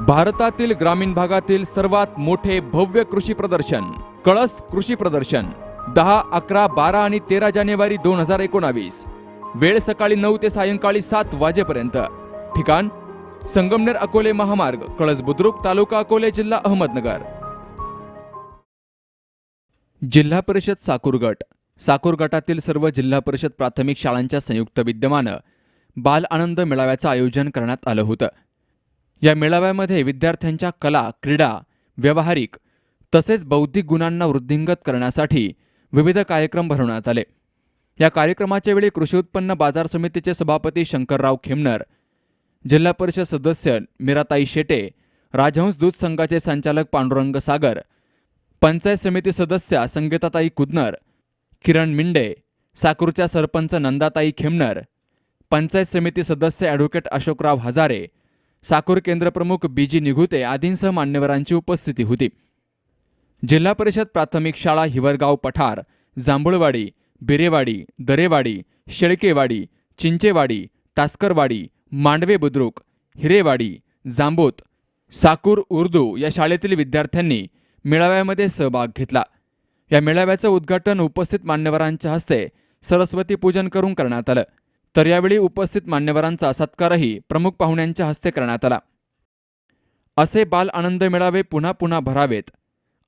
भारतातील ग्रामीण भागातील सर्वात मोठे भव्य कृषी प्रदर्शन कळस कृषी प्रदर्शन दहा अकरा बारा आणि तेरा जानेवारी दोन हजार एकोणावीस वेळ सकाळी नऊ ते सायंकाळी सात वाजेपर्यंत. ठिकाण संगमनेर अकोले महामार्ग कळस बुद्रुक तालुका अकोले जिल्हा अहमदनगर. जिल्हा परिषद साकूर गट साकूर गटातील सर्व जिल्हा परिषद प्राथमिक शाळांच्या संयुक्त विद्यमानं बाल आनंद मेळाव्याचं आयोजन करण्यात आलं होतं. या मेळाव्यामध्ये विद्यार्थ्यांच्या कला क्रीडा व्यावहारिक तसेच बौद्धिक गुणांना वृद्धिंगत करण्यासाठी विविध कार्यक्रम भरवण्यात आले. या कार्यक्रमाच्या वेळी कृषी उत्पन्न बाजार समितीचे सभापती शंकरराव खेमनर जिल्हा परिषद सदस्य मीराताई शेटे राजहंस दूध संघाचे संचालक पांडुरंग सागर पंचायत समिती सदस्या संगीताताई कुदनर किरण मिंडे साकूरच्या सरपंच नंदाताई खेमनर पंचायत समिती सदस्य ॲडव्होकेट अशोकराव हजारे साकूर केंद्रप्रमुख बी जी निघुते आदींसह मान्यवरांची उपस्थिती होती. जिल्हा परिषद प्राथमिक शाळा हिवरगाव पठार जांभुळवाडी बिरेवाडी दरेवाडी शेळकेवाडी चिंचेवाडी तास्करवाडी मांडवे बुद्रुक हिरेवाडी जांबोत साकूर उर्दू या शाळेतील विद्यार्थ्यांनी मेळाव्यामध्ये सहभाग घेतला. या मेळाव्याचं उद्घाटन उपस्थित मान्यवरांच्या हस्ते सरस्वती पूजन करून करण्यात आलं. तर यावेळी उपस्थित मान्यवरांचा सत्कारही प्रमुख पाहुण्यांच्या हस्ते करण्यात आला. असे बाल आनंद मेळावे पुन्हा पुन्हा भरावेत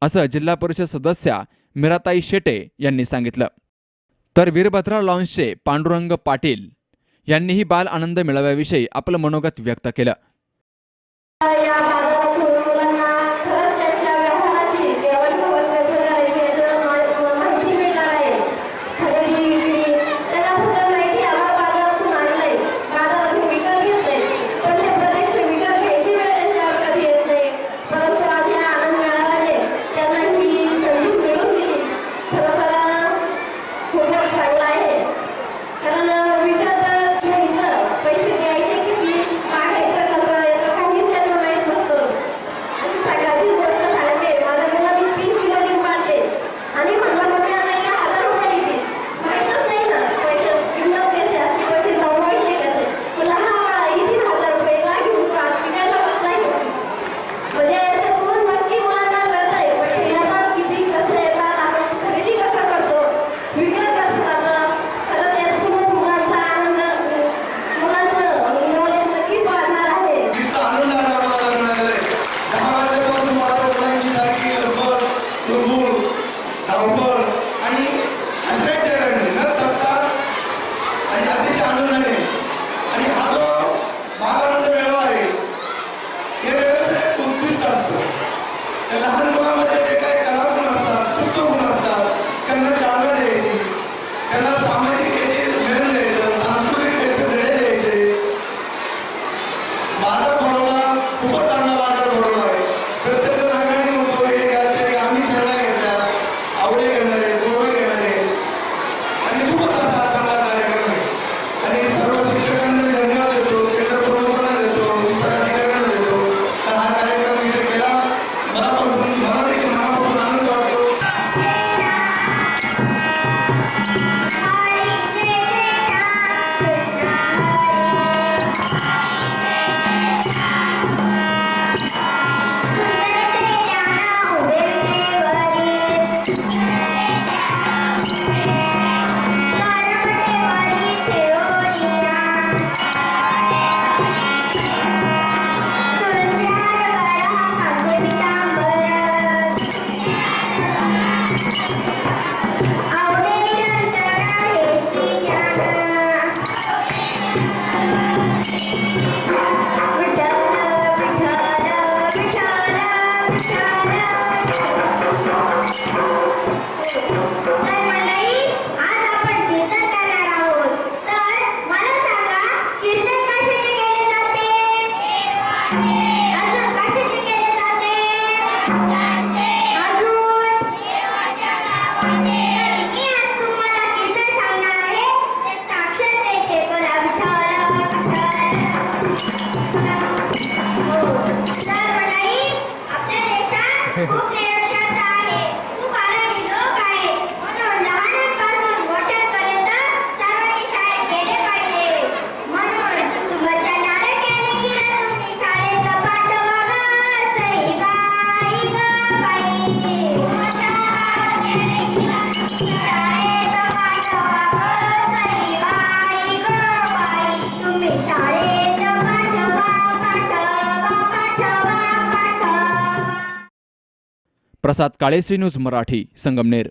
असं जिल्हा परिषद सदस्या मिराताई शेटे यांनी सांगितलं. तर वीरभद्रा लॉन्सचे पांडुरंग पाटील यांनीही बाल आनंद मेळाव्याविषयी आपलं मनोगत व्यक्त केलं. اللهم हो. आपल्या देशात पाठवा पाठवा प्रसाद काळेश्री न्यूज मराठी संगमनेर.